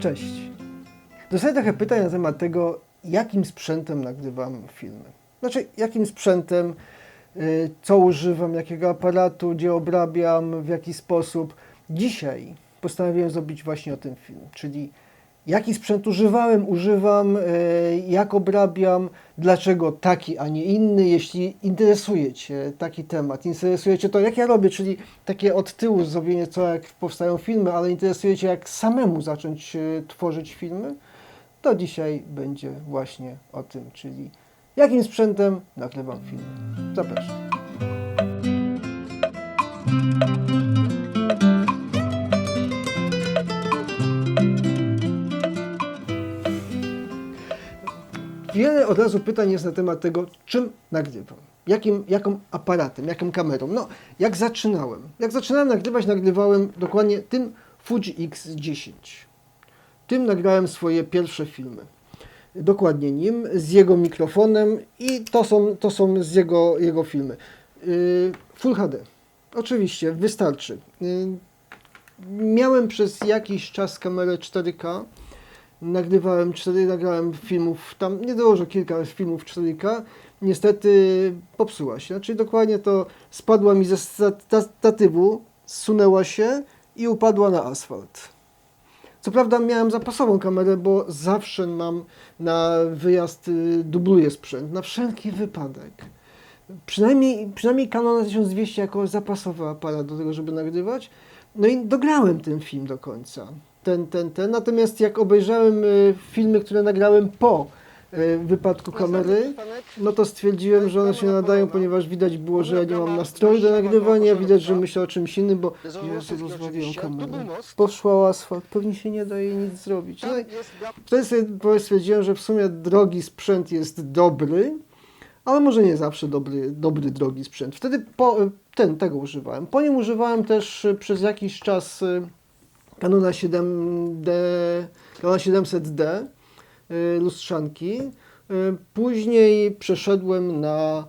Cześć. Dostaję trochę pytań na temat tego, jakim sprzętem nagrywam filmy. Znaczy, jakim sprzętem, y, co używam, jakiego aparatu, gdzie obrabiam, w jaki sposób. Dzisiaj postanowiłem zrobić właśnie o tym film, czyli jaki sprzęt używałem, używam, y, jak obrabiam, dlaczego taki, a nie inny. Jeśli interesuje Cię taki temat, interesuje Cię to, jak ja robię, czyli takie od tyłu zrobienie co, jak powstają filmy, ale interesuje Cię, jak samemu zacząć y, tworzyć filmy, to dzisiaj będzie właśnie o tym, czyli jakim sprzętem nagrywam filmy. Zapraszam. Wiele od razu pytań jest na temat tego, czym nagrywam. Jakim, jaką aparatem, jaką kamerą. No, jak zaczynałem? Jak zaczynałem nagrywać, nagrywałem dokładnie tym Fuji X10. Tym nagrałem swoje pierwsze filmy. Dokładnie nim, z jego mikrofonem i to są, to są z jego, jego filmy. Yy, Full HD. Oczywiście, wystarczy. Yy, miałem przez jakiś czas kamerę 4K. Nagrywałem 4, nagrałem filmów, tam nie dużo, kilka filmów 4K. Niestety popsuła się. Czyli dokładnie to spadła mi ze sta- statywu, zsunęła się i upadła na asfalt. Co prawda miałem zapasową kamerę, bo zawsze mam na wyjazd, y, dubluję sprzęt, na wszelki wypadek. Przynajmniej, przynajmniej Canon 1200 jako zapasowy aparat do tego, żeby nagrywać. No i dograłem ten film do końca. Ten, ten, ten. Natomiast jak obejrzałem y, filmy, które nagrałem po y, wypadku kamery, no to stwierdziłem, że one się nadają, ponieważ widać było, że ja nie mam nastroju do nagrywania, widać, że myślę o czymś innym, bo Jezu, rozwaliłem kamerę. Poszła asfalt, pewnie się nie da jej nic zrobić. No i wtedy sobie stwierdziłem, że w sumie drogi sprzęt jest dobry, ale może nie zawsze dobry, dobry drogi sprzęt. Wtedy po, ten, tego używałem. Po nim używałem też przez jakiś czas y, Canona 7D, Canona 700D, y, lustrzanki. Y, Później przeszedłem na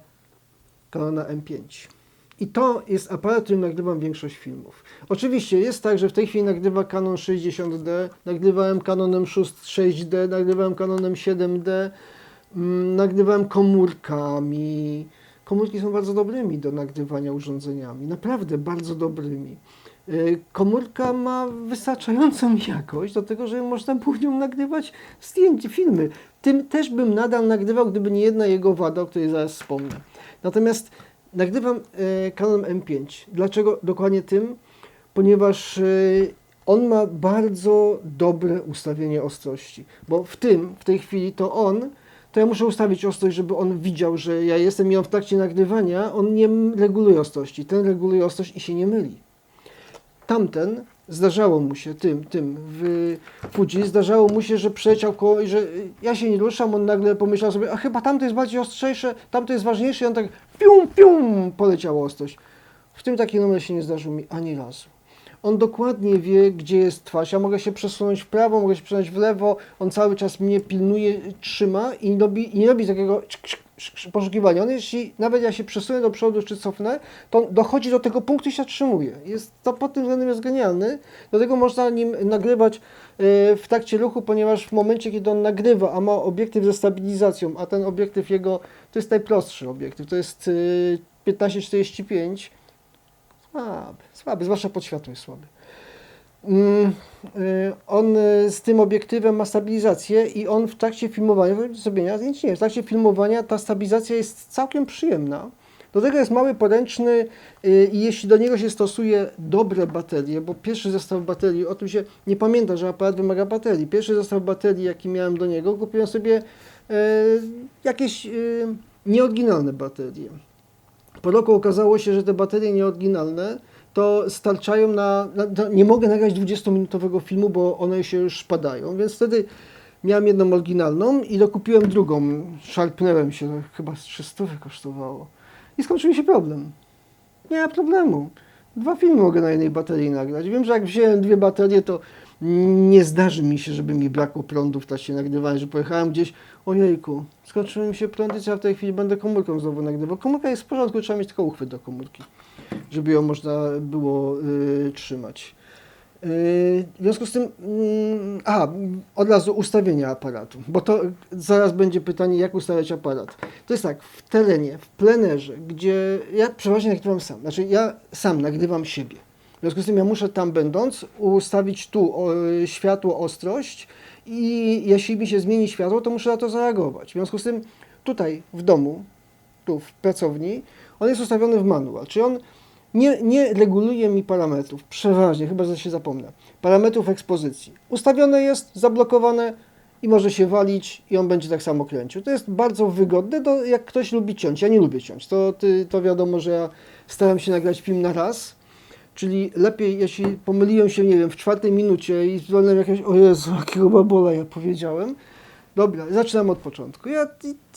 Canona M5. I to jest aparat, którym nagrywam większość filmów. Oczywiście jest tak, że w tej chwili nagrywa Canon 60D, nagrywałem Canonem 6D, nagrywałem Canonem 7D, mm, nagrywałem komórkami. Komórki są bardzo dobrymi do nagrywania urządzeniami, naprawdę bardzo dobrymi. Y, Komórka ma wystarczającą jakość do tego, żeby można było nią nagrywać zdjęcia, filmy. Tym też bym nadal nagrywał, gdyby nie jedna jego wada, o której zaraz wspomnę. Natomiast nagrywam e, Canon M5. Dlaczego dokładnie tym? Ponieważ e, on ma bardzo dobre ustawienie ostrości. Bo w tym, w tej chwili to on, to ja muszę ustawić ostrość, żeby on widział, że ja jestem i on w trakcie nagrywania, on nie reguluje ostrości. Ten reguluje ostrość i się nie myli tamten zdarzało mu się, tym, tym w Fuji, zdarzało mu się, że przeleciał koło i że ja się nie ruszam, on nagle pomyślał sobie, a chyba tamto jest bardziej ostrzejsze, tamto jest ważniejsze i on tak pium, pium, poleciała ostrość. W tym taki numer się nie zdarzył mi ani razu. On dokładnie wie, gdzie jest twarz. Ja mogę się przesunąć w prawo, mogę się przesunąć w lewo. On cały czas mnie pilnuje, trzyma i robi, i nie robi takiego poszukiwania. On jeśli nawet ja się przesunę do przodu czy cofnę, to dochodzi do tego punktu i się zatrzymuje. Jest, to pod tym względem jest genialny. Dlatego można nim nagrywać e, w trakcie ruchu, ponieważ w momencie, kiedy on nagrywa, a ma obiektyw ze stabilizacją, a ten obiektyw jego, to jest najprostszy obiektyw, to jest e, 1545, Słaby, słaby, zwłaszcza pod światło jest słaby. Mm, y, On y, z tym obiektywem ma stabilizację i on w trakcie filmowania, zrobienia zdjęć nie, w trakcie filmowania ta stabilizacja jest całkiem przyjemna. Do tego jest mały poręczny y, i jeśli do niego się stosuje dobre baterie, bo pierwszy zestaw baterii, o tym się nie pamięta, że aparat wymaga baterii. Pierwszy zestaw baterii, jaki miałem do niego, kupiłem sobie jakieś nieoryginalne baterie. Po roku okazało się, że te baterie nieoryginalne to starczają na, na. Nie mogę nagrać 20-minutowego filmu, bo one się już spadają, więc wtedy miałem jedną oryginalną i dokupiłem drugą. Szarpnęłem się, to chyba z 300 kosztowało. I skończył mi się problem. Nie ma problemu. Dwa filmy mogę na jednej baterii nagrać. Wiem, że jak wziąłem dwie baterie, to nie zdarzy mi się, żeby mi brakło prądu w trakcie nagrywania, że pojechałem gdzieś, ojejku, skończyły mi się prądy, ja w tej chwili będę komórką znowu nagrywał. Komórka jest w porządku, trzeba mieć tylko uchwyt do komórki, żeby ją można było y, trzymać. w związku z tym, mm, aha, od razu ustawienia aparatu, bo to zaraz będzie pytanie, jak ustawiać aparat. To jest tak, w terenie, w plenerze, gdzie ja przeważnie nagrywam sam, znaczy ja sam nagrywam siebie. W związku z tym ja muszę tam będąc ustawić tu światło, ostrość i jeśli mi się zmieni światło, to muszę na to zareagować. W związku z tym tutaj w domu, tu w pracowni, on jest ustawiony w manual, czyli on nie, nie reguluje mi parametrów, przeważnie, chyba że się zapomnę, parametrów ekspozycji. Ustawione jest, zablokowane i może się walić i on będzie tak samo kręcił. To jest bardzo wygodne, do, jak ktoś lubi ciąć. Ja nie lubię ciąć. To, ty, to wiadomo, że ja staram się nagrać film na raz, czyli lepiej, jeśli pomyliłem się, nie wiem, w czwartej minucie i zwolniłem jakiegoś, o Jezu, jakiego babola ja powiedziałem, Dobra, zaczynam od początku. Ja,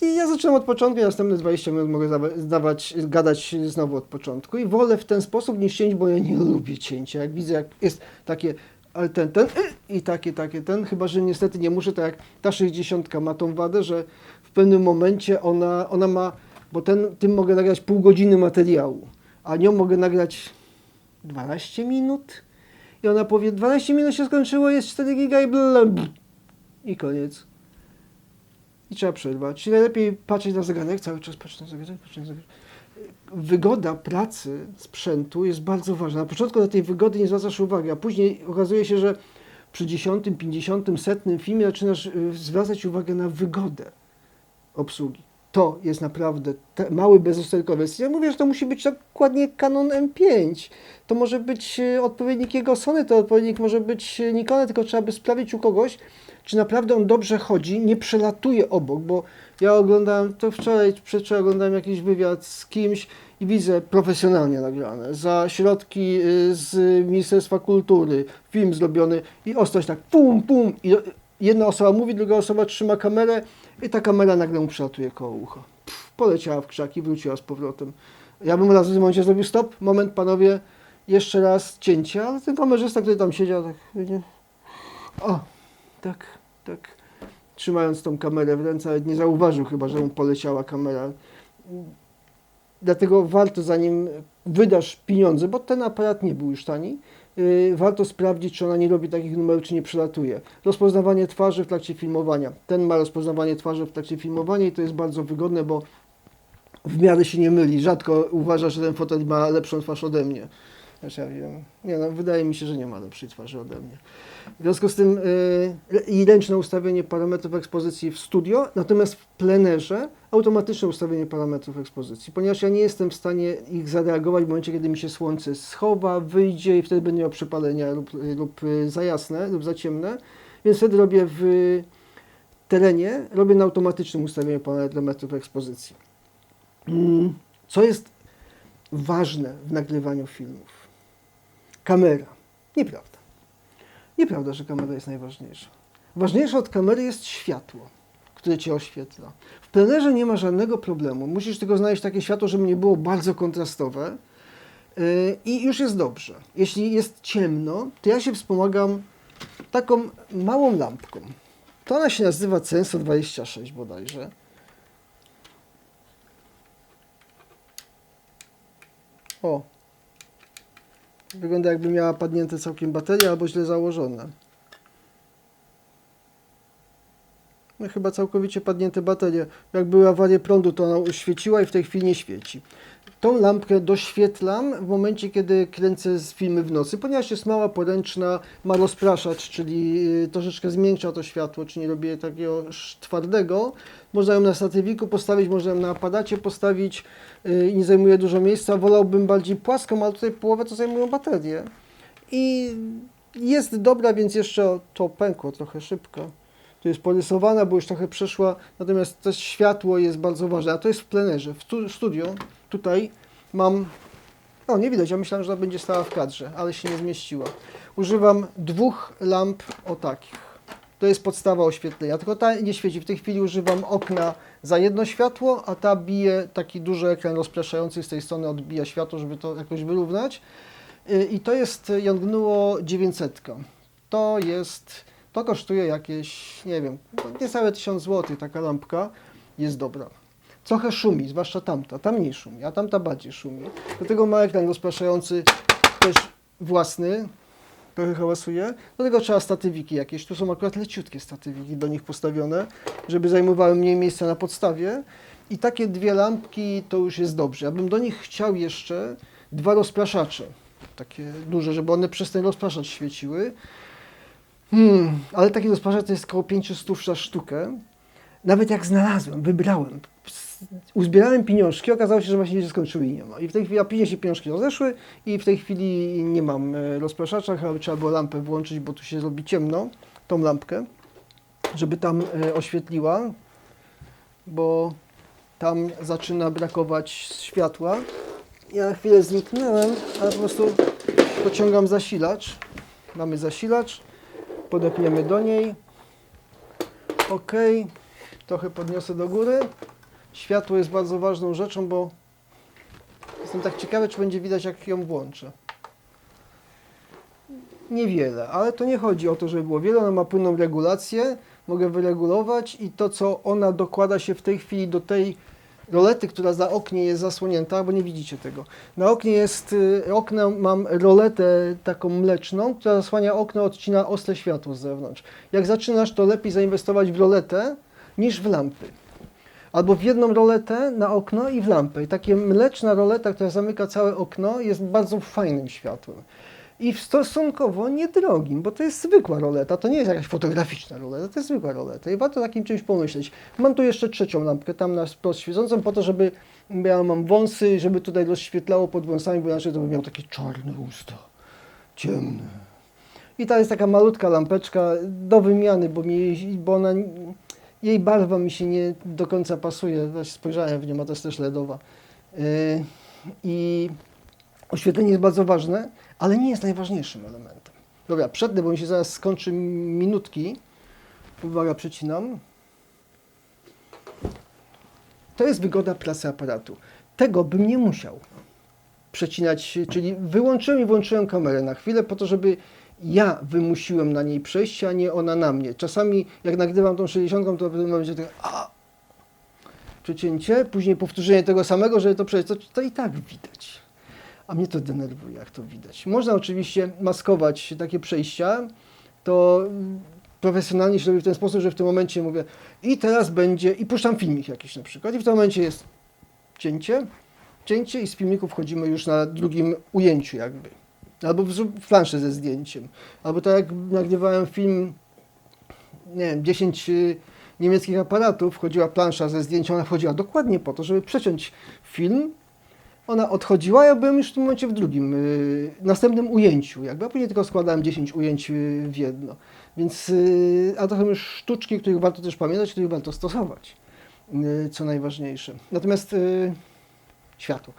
ja zaczynam od początku, i następne 20 minut mogę zdawać, gadać znowu od początku. I wolę w ten sposób niż cięć, bo ja nie lubię cięcia. Jak widzę, jak jest takie, ale ten, ten y, i takie, takie, ten. Chyba, że niestety nie muszę, tak jak ta 60 ma tą wadę, że w pewnym momencie ona, ona ma, bo ten, tym mogę nagrać pół godziny materiału, a nią mogę nagrać 12 minut. I ona powie, 12 minut się skończyło, jest 4 giga i bla, i koniec. Trzeba przerwać. Najlepiej patrzeć na zegarek, cały czas patrzeć na zegarek, patrzeć na zegarek. Wygoda pracy sprzętu jest bardzo ważna. Na początku na tej wygody nie zwracasz uwagi, a później okazuje się, że przy 10, 50, setnym filmie zaczynasz y, zwracać uwagę na wygodę obsługi. To jest naprawdę te, mały bezusterkowiec. Ja mówię, że to musi być dokładnie Canon M5. To może być y, odpowiednik jego Sony, to odpowiednik może być Nikona, tylko trzeba by sprawdzić u kogoś, czy naprawdę on dobrze chodzi, nie przelatuje obok, bo ja oglądałem, to wczoraj, przedwczoraj oglądałem jakiś wywiad z kimś i widzę profesjonalnie nagrane, za środki y, z Ministerstwa Kultury, film zrobiony i ostrość tak pum, pum i jedna osoba mówi, druga osoba trzyma kamerę i ta kamera nagle mu przelatuje koło ucha. Pff, poleciała w krzaki, wróciła z powrotem. Ja bym raz w tym momencie zrobił stop, moment panowie, jeszcze raz cięcie, ale ten kamerzysta, który tam siedział, tak, o, tak, tak, trzymając tą kamerę w ręce, ale nie zauważył chyba, że mu poleciała kamera. Dlatego warto, zanim wydasz pieniądze, bo ten aparat nie był już tani, yy, warto sprawdzić, czy ona nie robi takich numerów, czy nie przelatuje. Rozpoznawanie twarzy w trakcie filmowania. Ten ma rozpoznawanie twarzy w trakcie filmowania i to jest bardzo wygodne, bo w miarę się nie myli. Rzadko uważa, że ten fotel ma lepszą twarz ode mnie. Znaczy, ja wiem. Nie, no, wydaje mi się, że nie ma lepszej twarzy ode mnie. W związku z tym yy, i ręczne ustawienie parametrów ekspozycji w studio, natomiast w plenerze automatyczne ustawienie parametrów ekspozycji, ponieważ ja nie jestem w stanie ich zareagować w momencie, kiedy mi się słońce schowa, wyjdzie i wtedy będzie miał przepalenia lub, lub y, za jasne lub za ciemne, więc wtedy robię w terenie, robię na automatycznym ustawieniu parametrów ekspozycji. Mm, Co jest ważne w nagrywaniu filmów? Kamera. Nieprawda. Nieprawda, że kamera jest najważniejsza. Ważniejsze od kamery jest światło, które cię oświetla. W plenerze nie ma żadnego problemu. Musisz tylko znaleźć takie światło, żeby nie było bardzo kontrastowe yy, i już jest dobrze. Jeśli jest ciemno, to ja się wspomagam taką małą lampką. To ona się nazywa Censo 26 bodajże. O, Wygląda jakby miała padnięte całkiem bateria albo źle założone. No chyba całkowicie padnięte baterie. Jak były awarie prądu, to ona świeciła i w tej chwili nie świeci. Tą lampkę doświetlam w momencie, kiedy kręcę z filmy w nocy, ponieważ jest mała, poręczna, ma rozpraszacz, czyli y, troszeczkę zmiękcza to światło, czy nie robię takiego twardego. Można ją na statywiku postawić, można ją na aparacie postawić y, nie zajmuje dużo miejsca. Wolałbym bardziej płaską, ale tutaj połowę to zajmują baterie. I jest dobra, więc jeszcze to pękło trochę szybko. Tu jest porysowana, bo już trochę przeszła, natomiast to światło jest bardzo ważne, a to jest w plenerze. W stu- studio tutaj mam, o nie widać, ja myślałem, że ona będzie stała w kadrze, ale się nie zmieściła. Używam dwóch lamp o takich. To jest podstawa oświetlenia, tylko ta nie świeci. W tej chwili używam okna za jedno światło, a ta bije taki duży ekran rozpraszający z tej strony, odbija światło, żeby to jakoś wyrównać. I to jest Yongnuo 900. To jest, to kosztuje jakieś, nie wiem, no niecałe 1000 zł taka lampka, jest dobra. Trochę szumi, zwłaszcza tamta, ta mniej szumi, a tamta bardziej szumi. Do tego ma ekran rozpraszający też własny, trochę hałasuje. Do tego trzeba statywiki jakieś. Tu są akurat leciutkie statywiki do nich postawione, żeby zajmowały mniej miejsca na podstawie. I takie dwie lampki to już jest dobrze. Ja bym do nich chciał jeszcze dwa rozpraszacze. Takie duże, żeby one przez ten rozpraszacz świeciły. Hmm, ale taki rozpraszacz to jest około 500 za sztukę. Nawet jak znalazłem, wybrałem, uzbierałem pieniążki, okazało się, że właśnie się skończyły i nie ma. I w tej chwili, a później się pieniążki rozeszły i w tej chwili nie mam e, rozpraszacza, chyba trzeba było lampę włączyć, bo tu się robi ciemno, tą lampkę, żeby tam e, oświetliła, bo tam zaczyna brakować światła. Ja na chwilę zniknąłem, ale po prostu pociągam zasilacz. Mamy zasilacz, podepniemy do niej. Ok, trochę podniosę do góry. Światło jest bardzo ważną rzeczą, bo jestem tak ciekawy, czy będzie widać, jak ją włączę. Niewiele, ale to nie chodzi o to, żeby było wiele. Ona ma płynną regulację, mogę wyregulować i to, co ona dokłada się w tej chwili do tej rolety, która za oknie jest zasłonięta, bo nie widzicie tego. Na oknie jest, y, okno mam roletę taką mleczną, która zasłania okno, odcina ostre światło z zewnątrz. Jak zaczynasz, to lepiej zainwestować w roletę niż w lampy. Albo w jedną roletę na okno i w lampę. I takie mleczna roleta, która zamyka całe okno, jest bardzo fajnym światłem. I w stosunkowo niedrogim, bo to jest zwykła roleta, to nie jest jakaś fotograficzna roleta, to jest zwykła roleta i warto takim czymś pomyśleć. Mam tu jeszcze trzecią lampkę, tam na wprost świecącą, po to, żeby ja mam wąsy, żeby tutaj rozświetlało pod wąsami, bo inaczej to bym miał takie czarne usta, ciemne. I ta jest taka malutka lampeczka do wymiany, bo, mi, bo ona, jej barwa mi się nie do końca pasuje. Właśnie Spojrzałem w nią, a to jest też LEDowa. Yy, I oświetlenie jest bardzo ważne, ale nie jest najważniejszym elementem. Dobra, przednę, bo mi się zaraz skończy minutki. Uwaga, przecinam. To jest wygoda pracy aparatu. Tego bym nie musiał przecinać, czyli wyłączyłem i włączyłem kamerę na chwilę po to, żeby ja wymusiłem na niej przejście, a nie ona na mnie. Czasami jak nagrywam tą 60, to w pewnym momencie tak a, przecięcie, później powtórzenie tego samego, żeby to przejść, to, to i tak widać. A mnie to denerwuje, jak to widać. Można oczywiście maskować takie przejścia, to profesjonalnie się robi w ten sposób, że w tym momencie mówię i teraz będzie, i puszczam filmik jakiś na przykład i w tym momencie jest cięcie, cięcie i z filmiku wchodzimy już na drugim ujęciu jakby. Albo planszę ze zdjęciem. Albo tak jak nagrywałem film, nie wiem, 10 y, niemieckich aparatów, wchodziła plansza ze zdjęciem, ona wchodziła dokładnie po to, żeby przeciąć film. Ona odchodziła, ja byłem już w tym momencie w drugim, y, następnym ujęciu, jakby, a później tylko składałem 10 ujęć y, w jedno. Więc, a to są sztuczki, których warto też pamiętać, których warto stosować, co najważniejsze. Natomiast światło.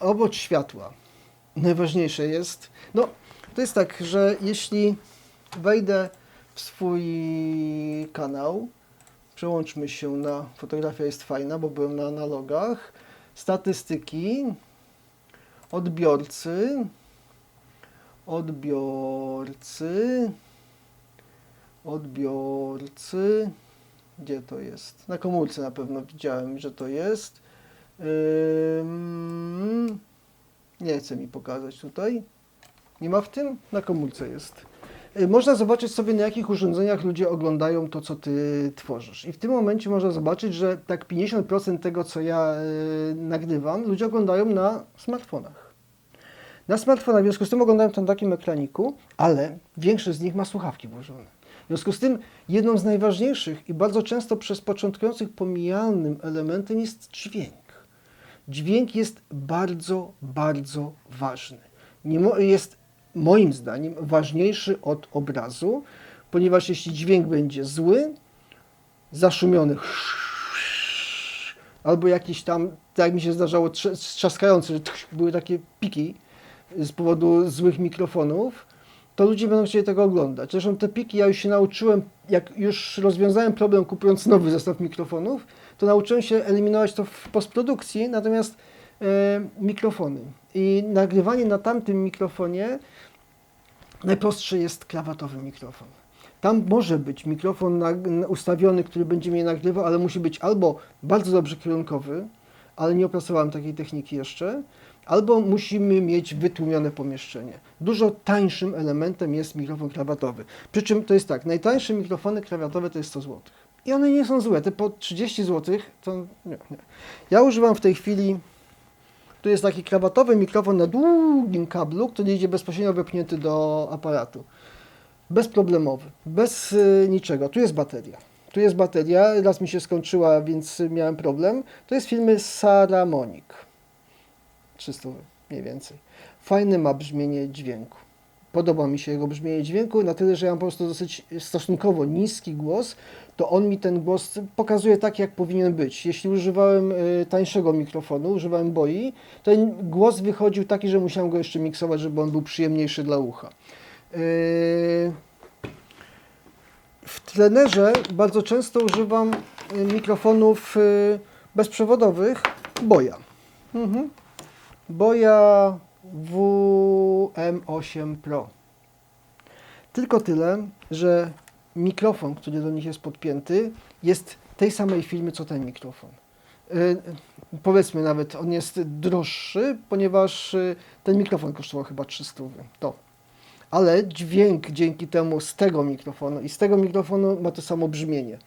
Obok światła najważniejsze jest, no to jest tak, że jeśli wejdę w swój kanał, przełączmy się na, fotografia jest fajna, bo byłem na analogach, statystyki, odbiorcy, odbiorcy, odbiorcy, gdzie to jest? Na komórce na pewno widziałem, że to jest. Nie chce mi pokazać tutaj. Nie ma w tym? Na komórce jest. Y, Można zobaczyć sobie, na jakich urządzeniach ludzie oglądają to, co ty tworzysz. I w tym momencie można zobaczyć, że tak 50% tego, co ja y, nagrywam, ludzie oglądają na smartfonach. Na smartfonach, w związku z tym oglądają to na takim ekraniku, ale większość z nich ma słuchawki włożone. W związku z tym jedną z najważniejszych i bardzo często przez początkujących pomijalnym elementem jest dźwięk. Dźwięk jest bardzo, bardzo ważny. Jest moim zdaniem ważniejszy od obrazu, ponieważ jeśli dźwięk będzie zły, zaszumiony, albo jakiś tam, tak mi się zdarzało, trzaskający, były takie piki z powodu złych mikrofonów, to ludzie będą chcieli tego oglądać. Zresztą te piki ja już się nauczyłem, jak już rozwiązałem problem kupując nowy zestaw mikrofonów, to nauczyłem się eliminować to w postprodukcji, natomiast e, mikrofony i nagrywanie na tamtym mikrofonie najprostszy jest krawatowy mikrofon. Tam może być mikrofon ustawiony, który będzie mnie nagrywał, ale musi być albo bardzo dobrze kierunkowy, ale nie opracowałem takiej techniki jeszcze, albo musimy mieć wytłumione pomieszczenie. Dużo tańszym elementem jest mikrofon krawatowy. Przy czym to jest tak, najtańsze mikrofony krawatowe to jest 100 zł. I one nie są złe, te po 30 zł to nie, nie. Ja używam w tej chwili, tu jest taki krawatowy mikrofon na długim kablu, który idzie bezpośrednio wepchnięty do aparatu. Bezproblemowy, bez y, niczego. Tu jest bateria. Tu jest bateria, raz mi się skończyła, więc miałem problem. To jest firmy Saramonic. 300 mniej więcej. Fajne ma brzmienie dźwięku. Podoba mi się jego brzmienie dźwięku, na tyle, że ja mam po prostu dosyć stosunkowo niski głos, to on mi ten głos pokazuje tak, jak powinien być. Jeśli używałem y, tańszego mikrofonu, używałem boi, ten głos wychodził taki, że musiałem go jeszcze miksować, żeby on był przyjemniejszy dla ucha. Yy, w trenerze bardzo często używam y, mikrofonów y, bezprzewodowych Boja. Mhm. Boja WM8 Pro. Tylko tyle, że mikrofon, który do nich jest podpięty, jest tej samej firmy co ten mikrofon. Y, powiedzmy nawet, on jest droższy, ponieważ y, ten mikrofon kosztował chyba 300. To. Ale dźwięk dzięki temu z tego mikrofonu i z tego mikrofonu ma to samo brzmienie.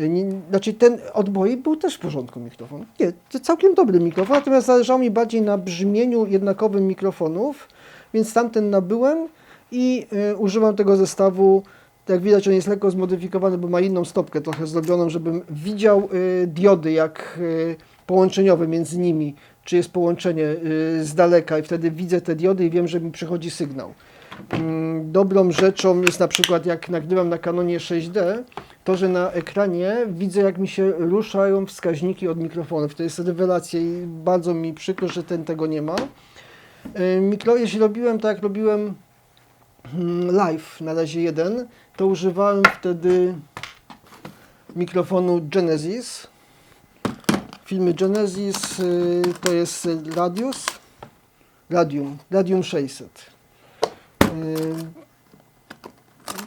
Y, nie, znaczy ten odboi był też w porządku mikrofon. Nie, to całkiem dobry mikrofon, natomiast zależało mi bardziej na brzmieniu jednakowym mikrofonów, więc tamten nabyłem i y, używam tego zestawu. Jak widać, on jest lekko zmodyfikowany, bo ma inną stopkę trochę zrobioną, żebym widział y, diody jak y, połączeniowe między nimi, czy jest połączenie y, z daleka i wtedy widzę te diody i wiem, że mi przychodzi sygnał. Mm, Dobrą rzeczą jest na przykład, jak nagrywam na Canonie 6D, to, że na ekranie widzę, jak mi się ruszają wskaźniki od mikrofonów. To jest rewelacja i bardzo mi przykro, że ten tego nie ma. Y, Mikro, jeśli robiłem tak, jak robiłem mm, live na razie jeden, to używałem wtedy mikrofonu Genesis. Filmy Genesis y, to jest Radius, Radium, Radium 600.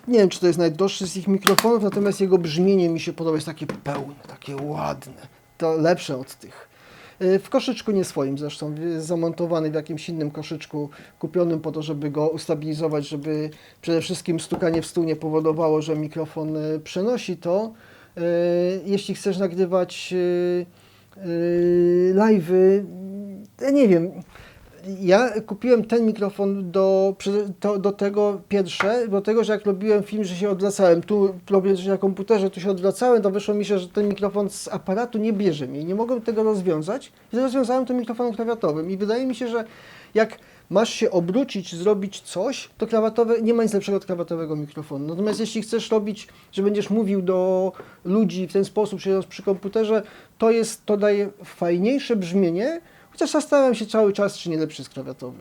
Nie wiem, czy to jest najdroższy z ich mikrofonów, natomiast jego brzmienie mi się podoba, jest takie pełne, takie ładne. To lepsze od tych. Y, W koszyczku nie swoim zresztą, zamontowany w jakimś innym koszyczku, kupionym po to, żeby go ustabilizować, żeby przede wszystkim stukanie w stół nie powodowało, że mikrofon y, przenosi to. Y, Jeśli chcesz nagrywać live'y, ja nie wiem, ja kupiłem ten mikrofon do, to, do tego pierwsze, do tego, że jak robiłem film, że się odwracałem, tu robię że na komputerze, tu się odwracałem, to wyszło mi się, że ten mikrofon z aparatu nie bierze mnie nie mogłem tego rozwiązać. I rozwiązałem to mikrofonem klawiatowym i wydaje mi się, że jak masz się obrócić, zrobić coś, to klawatowe, nie ma nic lepszego od klawatowego mikrofonu. Natomiast jeśli chcesz robić, że będziesz mówił do ludzi w ten sposób, siedząc przy komputerze, to jest, to daje fajniejsze brzmienie, Chociaż zastanawiam się cały czas, czy nie lepszy jest klawiatowy.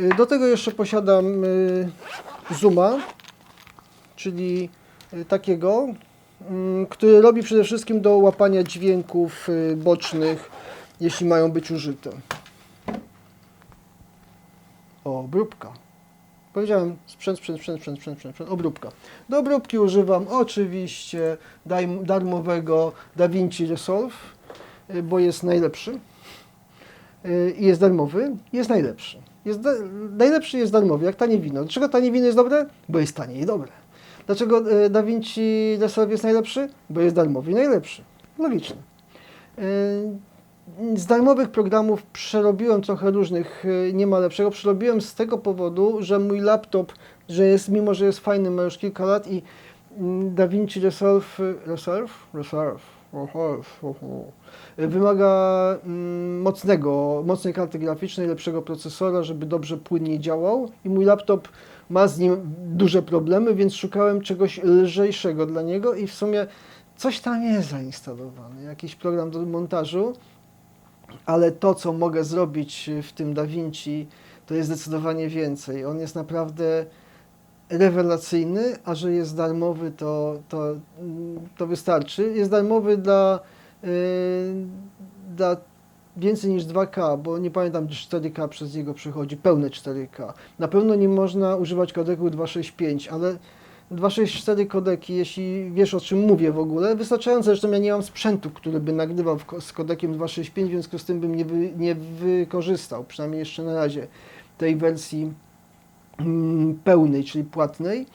Y, Do tego jeszcze posiadam y, Zooma, czyli y, takiego, mm, który robi przede wszystkim do łapania dźwięków bocznych, jeśli mają być użyte. O, obróbka. Powiedziałem sprzęt, sprzęt, sprzęt, sprzęt, sprzęt, sprzęt, sprzęt, obróbka. Do obróbki używam oczywiście darmowego DaVinci Resolve, bo jest najlepszy i jest darmowy, jest najlepszy. Jest da, najlepszy jest darmowy, jak tanie wino. Dlaczego tanie wino jest dobre? Bo jest tanie i dobre. Dlaczego y, Da Vinci Resolve jest najlepszy? Bo jest darmowy i najlepszy. Logiczne. Y, Z darmowych programów przerobiłem trochę różnych, y, nie ma lepszego. Przerobiłem z tego powodu, że mój laptop, że jest, mimo że jest fajny, ma już kilka lat i mm, DaVinci Resolve, y, Resolve? Resolve. Wymaga mm, mocnego, mocnej karty graficznej, lepszego procesora, żeby dobrze płynnie działał i mój laptop ma z nim duże problemy, więc szukałem czegoś lżejszego dla niego i w sumie coś tam jest zainstalowane, jakiś program do montażu, ale to, co mogę zrobić w tym DaVinci, to jest zdecydowanie więcej. On jest naprawdę rewelacyjny, a że jest darmowy, to, to, to wystarczy. Jest darmowy dla, yy, dla więcej niż 2K, bo nie pamiętam, czy 4K przez niego przechodzi, pełne 4K. Na pewno nie można używać kodeku 265, ale 264 kodeki, jeśli wiesz o czym mówię w ogóle, wystarczające, zresztą ja nie mam sprzętu, który by nagrywał z kodekiem 265, w związku z tym bym nie, wy, nie wykorzystał, przynajmniej jeszcze na razie, tej wersji pełnej, czyli płatnej.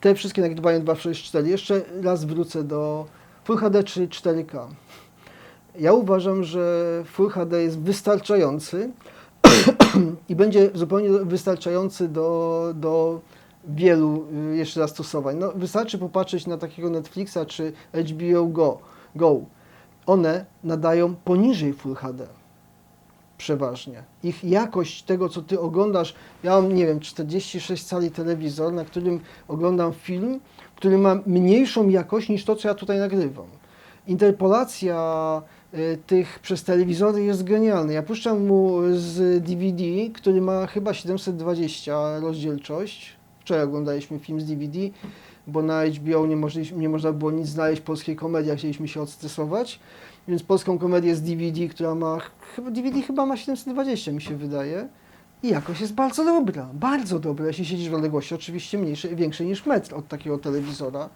Te wszystkie nagrywają 264. Jeszcze raz wrócę do Full HD czy 4K. Ja uważam, że Full HD jest wystarczający i będzie zupełnie wystarczający do, do wielu y, jeszcze zastosowań. No, wystarczy popatrzeć na takiego Netflixa czy HBO Go. Go. One nadają poniżej Full HD. Przeważnie. Ich jakość tego, co ty oglądasz, ja mam, nie wiem, 46 cali telewizor, na którym oglądam film, który ma mniejszą jakość niż to, co ja tutaj nagrywam. Interpolacja y, tych przez telewizory jest genialna. Ja puszczam mu z DVD, który ma chyba 720 rozdzielczość. Wczoraj oglądaliśmy film z DVD, bo na HBO nie, możli, nie można było nic znaleźć polskiej komedii, chcieliśmy się odstresować. Więc polską komedię z DVD, która ma, DVD chyba ma 720 mi się wydaje. I jakość jest bardzo dobra, bardzo dobra, jeśli siedzisz w odległości oczywiście mniejszej, większej niż metr od takiego telewizora.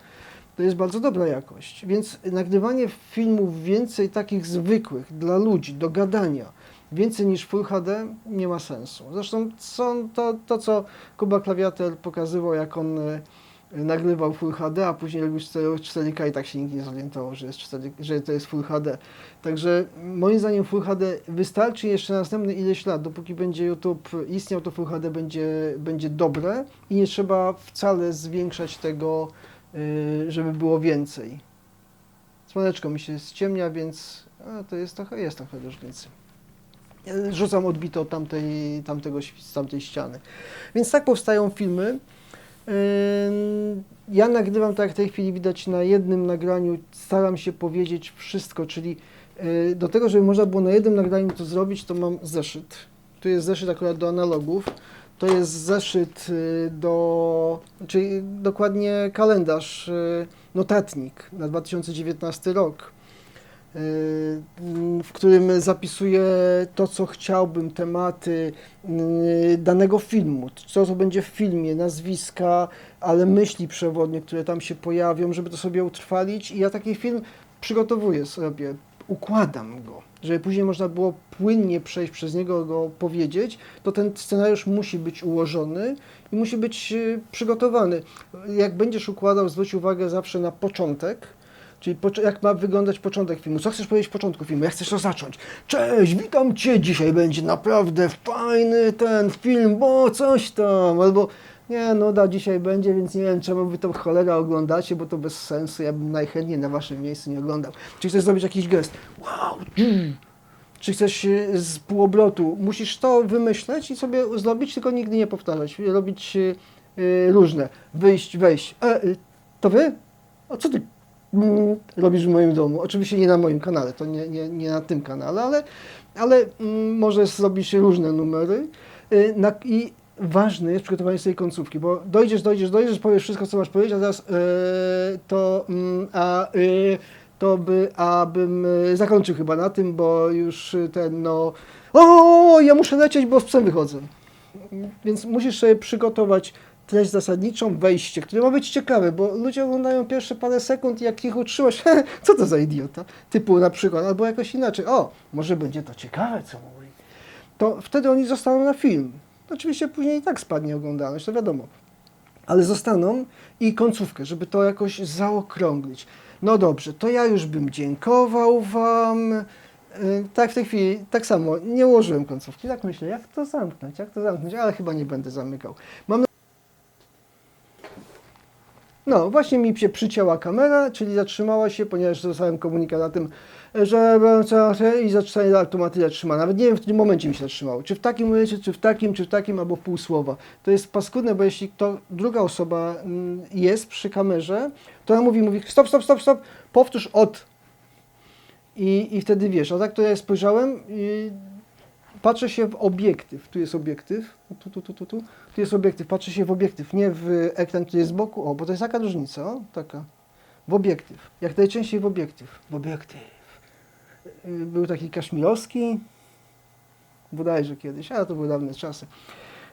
To jest bardzo dobra jakość. Więc nagrywanie filmów więcej takich zwykłych, dla ludzi, do gadania, więcej niż Full HD nie ma sensu. Zresztą to, to co Kuba Klawiater pokazywał, jak on e, nagrywał Full HD, a później robił 4, 4K i tak się nikt nie zorientował, że, jest 4, że to jest Full HD. Także moim zdaniem Full HD wystarczy jeszcze następne ileś lat, dopóki będzie YouTube istniał, to Full HD będzie, będzie dobre i nie trzeba wcale zwiększać tego, y, żeby było więcej. Słoneczko mi się ściemnia, więc a, to jest trochę, jest trochę różnicy. Rzucam odbito od tamtej, tamtego, tamtej ściany. Więc tak powstają filmy. Ja nagrywam, tak jak w tej chwili widać, na jednym nagraniu. Staram się powiedzieć wszystko, czyli y, do tego, żeby można było na jednym nagraniu to zrobić, to mam zeszyt. Tu jest zeszyt akurat do analogów. To jest zeszyt y, do, czyli dokładnie kalendarz, y, notatnik na 2019 rok, w którym zapisuję to, co chciałbym, tematy y, danego filmu, co to będzie w filmie, nazwiska, ale myśli przewodnie, które tam się pojawią, żeby to sobie utrwalić. I ja taki film przygotowuję sobie, układam go, żeby później można było płynnie przejść przez niego, go powiedzieć, to ten scenariusz musi być ułożony i musi być y, przygotowany. Jak będziesz układał, zwróć uwagę zawsze na początek, Czyli jak ma wyglądać początek filmu? Co chcesz powiedzieć w początku filmu? Jak chcesz to zacząć? Cześć, witam Cię, dzisiaj będzie naprawdę fajny ten film, bo coś tam, albo nie, no da, dzisiaj będzie, więc nie wiem, czemu Wy to cholera oglądacie, bo to bez sensu, ja bym najchętniej na Waszym miejscu nie oglądał. Czy chcesz zrobić jakiś gest? Wow, czy chcesz y, z półobrotu? Musisz to wymyśleć i sobie zrobić, tylko nigdy nie powtarzać. Robić y, y, różne. Wyjść, wejść. E, to Wy? A co Ty mm, robisz w moim domu. Oczywiście nie na moim kanale, to nie, nie, nie na tym kanale, ale, ale mm, możesz zrobić różne numery. Y, I ważne jest przygotowanie sobie końcówki, bo dojdziesz, dojdziesz, dojdziesz, powiesz wszystko, co masz powiedzieć, a teraz y, to, mm, a y, to by, abym y, zakończył chyba na tym, bo już ten, no, o, ja muszę lecieć, bo z psem wychodzę. Więc musisz sobie przygotować treść zasadniczą, wejście, które ma być ciekawe, bo ludzie oglądają pierwsze parę sekund i jak ich utrzymasz, co to za idiota? Typu na przykład, albo jakoś inaczej, o, może będzie to ciekawe, co mówi. To wtedy oni zostaną na film. Oczywiście później i tak spadnie oglądalność, to wiadomo. Ale zostaną i końcówkę, żeby to jakoś zaokrąglić. No dobrze, to ja już bym dziękował Wam. Yy, Tak w tej chwili, tak samo, nie ułożyłem końcówki. Tak myślę, jak to zamknąć, jak to zamknąć, ale chyba nie będę zamykał. Mam no, właśnie mi się przycięła kamera, czyli zatrzymała się, ponieważ dostałem komunikat na tym, że i zatrzymanie automatycznie zatrzyma. Nawet nie wiem, w którym momencie mi się zatrzymało. Czy w takim momencie, czy w takim, czy w takim, albo w pół słowa. To jest paskudne, bo jeśli to druga osoba mm, jest przy kamerze, to ona mówi, mówi stop, stop, stop, stop, powtórz od. I, I wtedy wiesz, a tak to ja spojrzałem i patrzę się w obiektyw. Tu jest obiektyw, tu, tu, tu, tu, tu. Tu jest obiektyw, patrzę się w obiektyw, nie w ekran, który jest z boku. O, bo to jest taka różnica, o, taka. W obiektyw. Jak najczęściej w obiektyw. W obiektyw. Y, Był taki kaszmirowski, bodajże kiedyś, ale to były dawne czasy.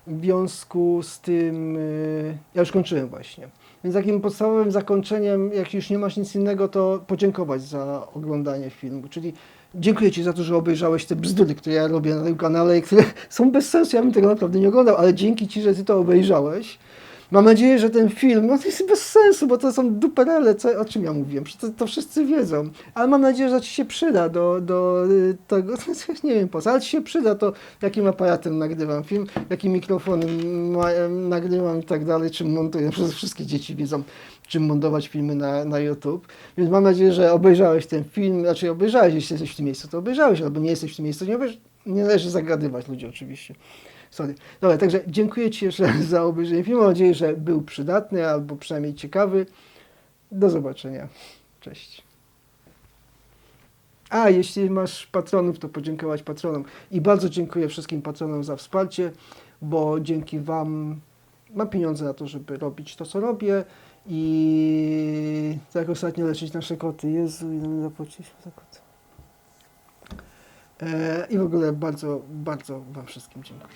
W związku z tym, y, ja już kończyłem właśnie. Więc takim podstawowym zakończeniem, jak już nie masz nic innego, to podziękować za oglądanie filmu. Czyli dziękuję Ci za to, że obejrzałeś te bzdury, które ja robię na tym kanale, które są bez sensu. Ja bym tego naprawdę nie oglądał, ale dzięki Ci, że Ty to obejrzałeś. Mam nadzieję, że ten film, no to jest bez sensu, bo to są duperele, co, o czym ja mówiłem, to, to wszyscy wiedzą. Ale mam nadzieję, że Ci się przyda do, do y, tego, nie wiem po co, ale Ci się przyda to, jakim aparatem nagrywam film, jakim mikrofonem nagrywam i tak dalej, czym montuję. Wszystkie dzieci wiedzą, czym montować filmy na, na YouTube. Więc mam nadzieję, że obejrzałeś ten film, znaczy obejrzałeś, jeśli jesteś w tym miejscu, to obejrzałeś, albo nie jesteś w tym miejscu, nie obejrz, nie należy zagadywać ludzi oczywiście. Sorry. Dobra, także dziękuję Ci jeszcze za obejrzenie filmu. Mam nadzieję, że był przydatny albo przynajmniej ciekawy. Do zobaczenia. Cześć. A, jeśli masz patronów, to podziękować patronom. I bardzo dziękuję wszystkim patronom za wsparcie, bo dzięki Wam mam pieniądze na to, żeby robić to, co robię i tak ostatnio leczyć nasze koty. Jezu, ile my zapłaciliśmy za koty. E, I w ogóle bardzo, bardzo Wam wszystkim dziękuję.